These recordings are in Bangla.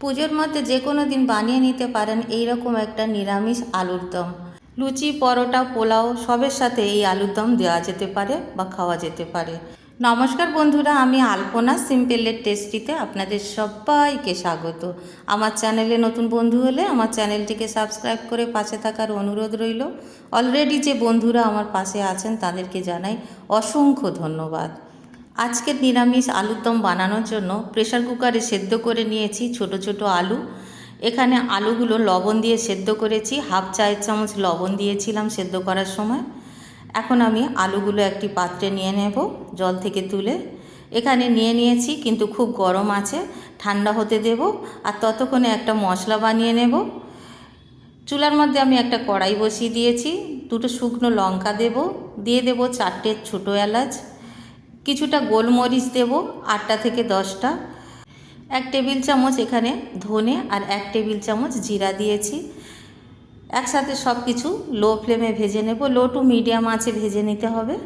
পুজোর মধ্যে যে কোনো দিন বানিয়ে নিতে পারেন এই রকম একটা নিরামিষ আলুর দম। লুচি, পরোটা, পোলাও সবের সাথে এই আলুর দম দেওয়া যেতে পারে বা খাওয়া যেতে পারে। নমস্কার বন্ধুরা, আমি আলপনা সিম্পলের টেস্টিতে আপনাদের সবাইকে স্বাগত। আমার চ্যানেলে নতুন বন্ধু হলে আমার চ্যানেলটিকে সাবস্ক্রাইব করে পাশে থাকার অনুরোধ রইল। অলরেডি যে বন্ধুরা আমার পাশে আছেন, তাদেরকে জানাই অসংখ্য ধন্যবাদ। আজকের নিরামিষ আলুর দম বানানোর জন্য প্রেশার কুকারে সেদ্ধ করে নিয়েছি ছোট ছোট আলু। এখানে আলুগুলো লবণ দিয়ে সেদ্ধ করেছি, হাফ চায়ের চামচ লবণ দিয়েছিলাম সেদ্ধ করার সময়। এখন আমি আলুগুলো একটি পাত্রে নিয়ে নেব, জল থেকে তুলে। এখানে নিয়ে নিয়েছি কিন্তু খুব গরম আছে, ঠান্ডা হতে দেব আর ততক্ষণে একটা মশলা বানিয়ে নেব। চুলার মধ্যে আমি একটা কড়াই বসিয়ে দিয়েছি, দুটো শুকনো লঙ্কা দেব, দিয়ে দেব চারটে ছোটো এলাচ। কিছুটা গোলমরিচ দেব, আটটা থেকে দশটা। এক টেবিল চামচ এখানে ধনে আর এক টেবিল চামচ জিরা দিয়েছি। একসাথে সব কিছু লো ফ্লেমে ভেজে নেব, লো টু মিডিয়াম আঁচে ভেজে নিতে হবে।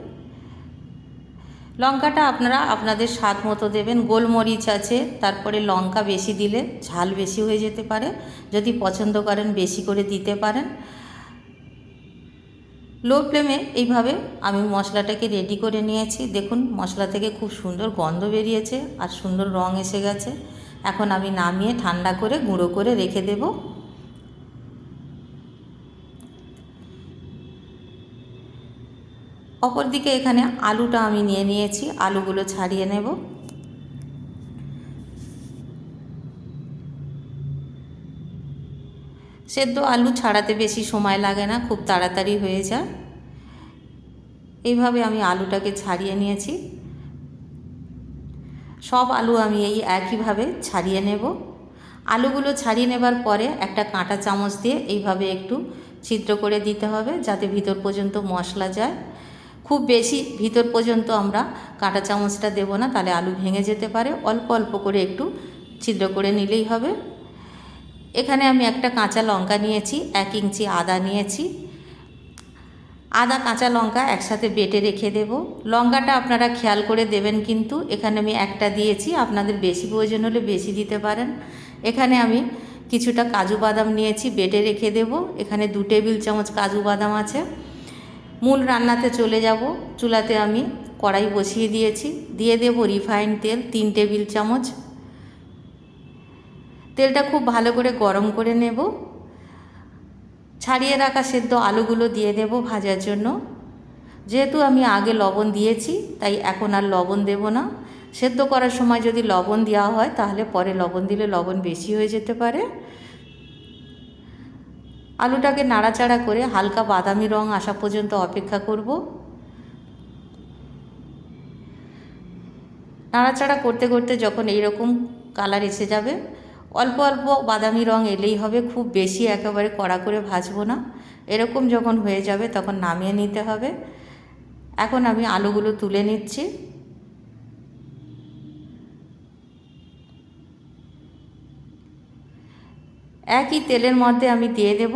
লঙ্কাটা আপনারা আপনাদের স্বাদ মতো দেবেন, গোলমরিচ আছে, তারপরে লঙ্কা বেশি দিলে ঝাল বেশি হয়ে যেতে পারে। যদি পছন্দ করেন বেশি করে দিতে পারেন। লো ফ্লেমে এইভাবে আমি মশলাটাকে রেডি করে নিয়েছি। দেখুন, মশলা থেকে খুব সুন্দর গন্ধ বেরিয়েছে আর সুন্দর রং এসে গেছে। এখন আমি নামিয়ে ঠান্ডা করে গুঁড়ো করে রেখে দেব। অপরদিকে এখানে আলুটা আমি নিয়ে নিয়েছি। আলুগুলো ছাড়িয়ে নেব। সেদ্ধ আলু ছাড়াতে বেশি সময় লাগে না, খুব তাড়াতাড়ি হয়ে যায়। এইভাবে আমি আলুটাকে ছাড়িয়ে নিয়েছি। সব আলু আমি এই একইভাবে ছাড়িয়ে নেব। আলুগুলো ছাড়িয়ে নেবার পরে একটা কাঁটা চামচ দিয়ে এইভাবে একটু ছিদ্র করে দিতে হবে, যাতে ভিতর পর্যন্ত মশলা যায়। খুব বেশি ভিতর পর্যন্ত আমরা কাঁটা চামচটা দেব না, তাহলে আলু ভেঙে যেতে পারে। অল্প অল্প করে একটু ছিদ্র করে নিলেই হবে। এখানে আমি একটা কাঁচা লঙ্কা নিয়েছি, এক ইঞ্চি আদা নিয়েছি। আদা, কাঁচা লঙ্কা একসাথে বেটে রেখে দেব। লঙ্কাটা আপনারা খেয়াল করে দেবেন কিন্তু, এখানে আমি একটা দিয়েছি, আপনাদের বেশি প্রয়োজন হলে বেশি দিতে পারেন। এখানে আমি কিছুটা কাজু বাদাম নিয়েছি, বেটে রেখে দেব। এখানে দু টেবিল চামচ কাজু বাদাম আছে। মূল রান্নাতে চলে যাব। চুলাতে আমি কড়াই বসিয়ে দিয়েছি। দিয়ে দেব রিফাইন তেল, তিন টেবিল চামচ। তেলটা খুব ভালো করে গরম করে নেব। ছাড়িয়ে রাখা সেদ্ধ আলুগুলো দিয়ে দেব ভাজার জন্য। যেহেতু আমি আগে লবণ দিয়েছি, তাই এখন আর লবণ দেব না। সেদ্ধ করার সময় যদি লবণ দেওয়া হয়, তাহলে পরে লবণ দিলে লবণ বেশি হয়ে যেতে পারে। আলুটাকে নাড়াচাড়া করে হালকা বাদামি রং আসা পর্যন্ত অপেক্ষা করব। নাড়াচাড়া করতে করতে যখন এইরকম কালার এসে যাবে অল্প অল্প বাদামি রং এলেই হবে, খুব বেশি একেবারে কড়া করে ভাজবো না। এরকম যখন হয়ে যাবে তখন নামিয়ে নিতে হবে। এখন আমি আলুগুলো তুলে নিচ্ছি। একই তেলের মধ্যে আমি দিয়ে দেব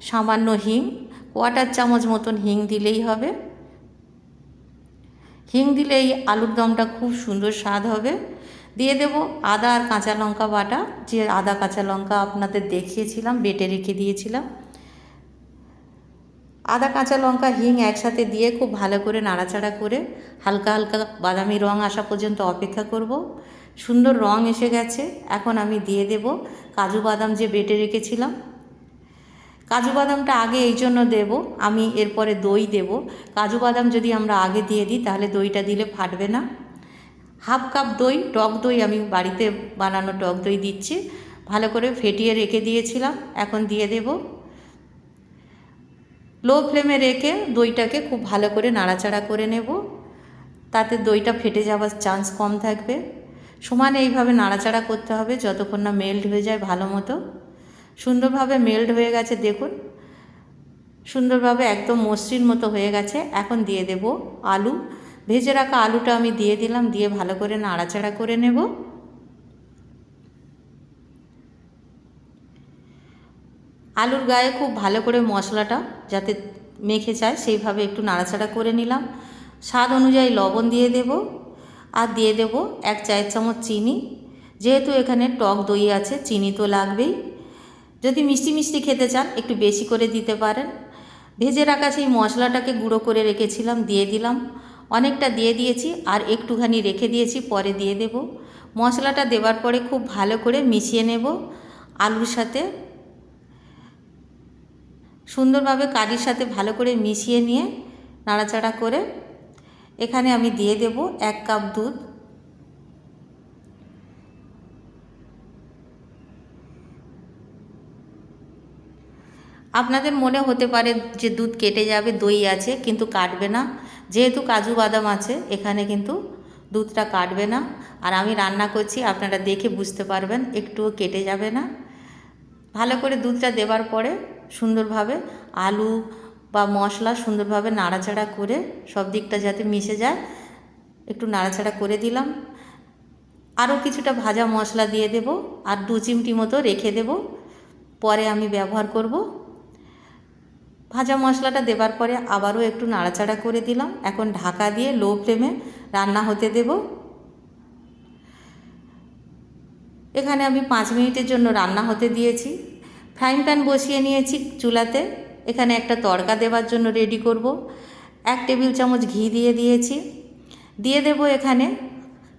সামান্য হিং, কোয়াটার চামচ মতন হিং দিলেই হবে। হিং দিলে এই আলুর দমটা খুব সুন্দর স্বাদ হবে। দিয়ে দেব আদা আর কাঁচা লঙ্কা বাটা, যে আদা কাঁচা লঙ্কা আপনাদের দেখিয়েছিলাম, বেটে রেখে দিয়েছিলাম। আদা কাঁচা লঙ্কা, হিং একসাথে দিয়ে খুব ভালো করে নাড়াচাড়া করে হালকা হালকা বাদামি রং আসা পর্যন্ত অপেক্ষা করব। সুন্দর রং এসে গেছে। এখন আমি দিয়ে দেব কাজু বাদাম যে বেটে রেখেছিলাম। কাজু বাদামটা আগে এই জন্য দেব, আমি এরপরে দই দেব। কাজু বাদাম যদি আমরা আগে দিয়ে দিই, তাহলে দইটা দিলে ফাটবে না। হাফ কাপ দই, টক দই আমি বাড়িতে বানানো টক দই দিচ্ছি। ভালো করে ফেটিয়ে রেখে দিয়েছিলাম, এখন দিয়ে দেব। লো ফ্লেমে রেখে দইটাকে খুব ভালো করে নাড়াচাড়া করে নেব। তাতে দইটা ফেটে যাওয়ার চান্স কম থাকবে। সমানে এইভাবে নাড়াচাড়া করতে হবে যতক্ষণ না মেল্ট হয়ে যায় ভালো মতো। সুন্দরভাবে মেল্ট হয়ে গেছে, দেখুন। সুন্দরভাবে একদম মসৃণ মতো হয়ে গেছে। এখন দিয়ে দেব আলু। ভেজে রাখা আলুটা আমি দিয়ে দিলাম, দিয়ে ভালো করে নাড়াচাড়া করে নেব। আলুর গায়ে খুব ভালো করে মশলাটা যাতে মেখে যায়, সেইভাবে একটু নাড়াচাড়া করে নিলাম। স্বাদ অনুযায়ী লবণ দিয়ে দেব আর দিয়ে দেব এক চায়ের চামচ চিনি। যেহেতু এখানে টক দই আছে, চিনি তো লাগবেই। যদি মিষ্টি মিষ্টি খেতে চান, একটু বেশি করে দিতে পারেন। ভেজে রাখা সেই মশলাটাকে গুঁড়ো করে রেখেছিলাম, দিয়ে দিলাম। অনেকটা দিয়ে দিয়েছি আর একটুখানি রেখে দিয়েছি, পরে দিয়ে দেব। মশলাটা দেওয়ার পরে খুব ভালো করে মিশিয়ে নেব আলুর সাথে। সুন্দরভাবে কারির সাথে ভালো করে মিশিয়ে নিয়ে নাড়াচাড়া করে এখানে আমি দিয়ে দেব এক কাপ দুধ। আপনাদের মনে হতে পারে যে দুধ কেটে যাবে, দই আছে, কিন্তু কাটবে না। যেহেতু কাজু বাদাম আছে, এখানে কিন্তু দুধটা কাটবে না। আর আমি রান্না করছি, আপনারা দেখে বুঝতে পারবেন, একটুও কেটে যাবে না। ভালো করে দুধটা দেওয়ার পরে সুন্দরভাবে আলু বা মশলা সুন্দরভাবে নাড়াচাড়া করে, সব দিকটা যাতে মিশে যায়, একটু নাড়াচাড়া করে দিলাম। আরও কিছুটা ভাজা মশলা দিয়ে দেব, আর দু চিমটি মতো রেখে দেব। পরে আমি ব্যবহার করব। ভাজা মশলাটা দেবার পরে আবারও একটু নাড়াচাড়া করে দিলাম। এখন ঢাকা দিয়ে লো ফ্লেমে রান্না হতে দেব। এখানে আমি পাঁচ মিনিটের জন্য রান্না হতে দিয়েছি। ফ্রাইং প্যান বসিয়ে নিয়েছি চুলাতে। এখানে একটা তড়কা দেওয়ার জন্য রেডি করব। এক টেবিল চামচ ঘি দিয়ে দিয়েছি। দিয়ে দেব এখানে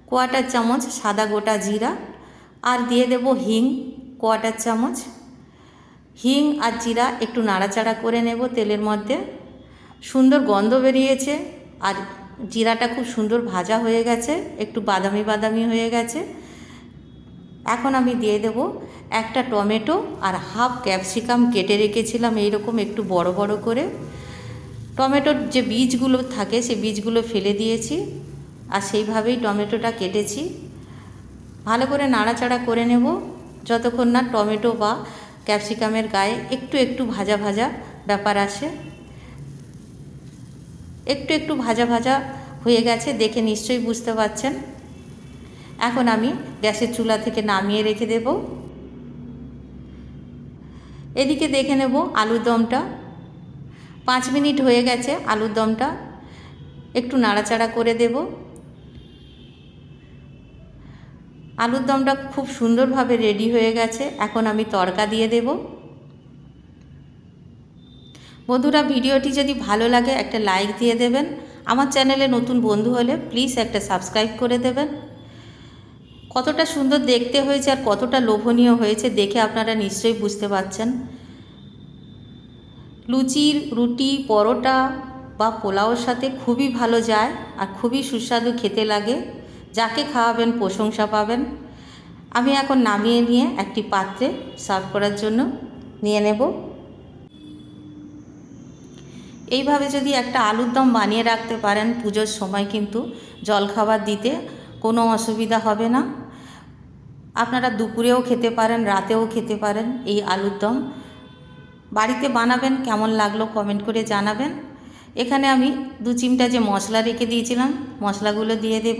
কোয়াটার চামচ সাদা গোটা জিরা। আর দিয়ে দেব হিং কোয়াটার চামচ হিং আর জিরা একটু নাড়াচাড়া করে নেব তেলের মধ্যে। সুন্দর গন্ধ বেরিয়েছে আর জিরাটা খুব সুন্দর ভাজা হয়ে গেছে, একটু বাদামি বাদামি হয়ে গেছে। এখন আমি দিয়ে দেব একটা টমেটো আর হাফ ক্যাপসিকাম কেটে রেখেছিলাম এইরকম একটু বড় বড় করে। টমেটোর যে বীজগুলো থাকে সেই বীজগুলো ফেলে দিয়েছি আর সেইভাবেই টমেটোটা কেটেছি। ভালো করে নাড়াচাড়া করে নেব, যতক্ষণ না টমেটো বা ক্যাপসিকামের গায়ে একটু একটু ভাজা ভাজা ব্যাপার আসে একটু একটু ভাজা ভাজা হয়ে গেছে, দেখে নিশ্চয়ই বুঝতে পারছেন। এখন আমি গ্যাসের চুলা থেকে নামিয়ে রেখে দেব। এদিকে দেখে নেব আলুর দমটা। পাঁচ মিনিট হয়ে গেছে আলুর দমটা। একটু নাড়াচাড়া করে দেব। আলুর দমটা খুব সুন্দরভাবে রেডি হয়ে গেছে। এখন আমি তড়কা দিয়ে দেব। বন্ধুরা, ভিডিওটি যদি ভালো লাগে, একটা লাইক দিয়ে দেবেন। আমার চ্যানেলে নতুন বন্ধু হলে প্লিজ একটা সাবস্ক্রাইব করে দেবেন। কতটা সুন্দর দেখতে হয়েছে আর কতটা লোভনীয় হয়েছে দেখে আপনারা নিশ্চয়ই বুঝতে পারছেন। লুচির রুটি, পরোটা বা পোলাওর সাথে খুবই ভালো যায় আর খুবই সুস্বাদু খেতে লাগে। যাকে খাওয়াবেন, প্রশংসা পাবেন। আমি এখন নামিয়ে নিয়ে একটি পাত্রে সার্ভ করার জন্য নিয়ে নেব। এইভাবে যদি একটা আলুর দম বানিয়ে রাখতে পারেন, পুজোর সময় কিন্তু জলখাবার দিতে কোনো অসুবিধা হবে না। আপনারা দুপুরেও খেতে পারেন, রাতেও খেতে পারেন এই আলুর দম। বাড়িতে বানাবেন, কেমন লাগল কমেন্ট করে জানাবেন। এখানে আমি দু চিমটা যে মশলা রেখে দিয়েছিলাম, মশলাগুলো দিয়ে দেব।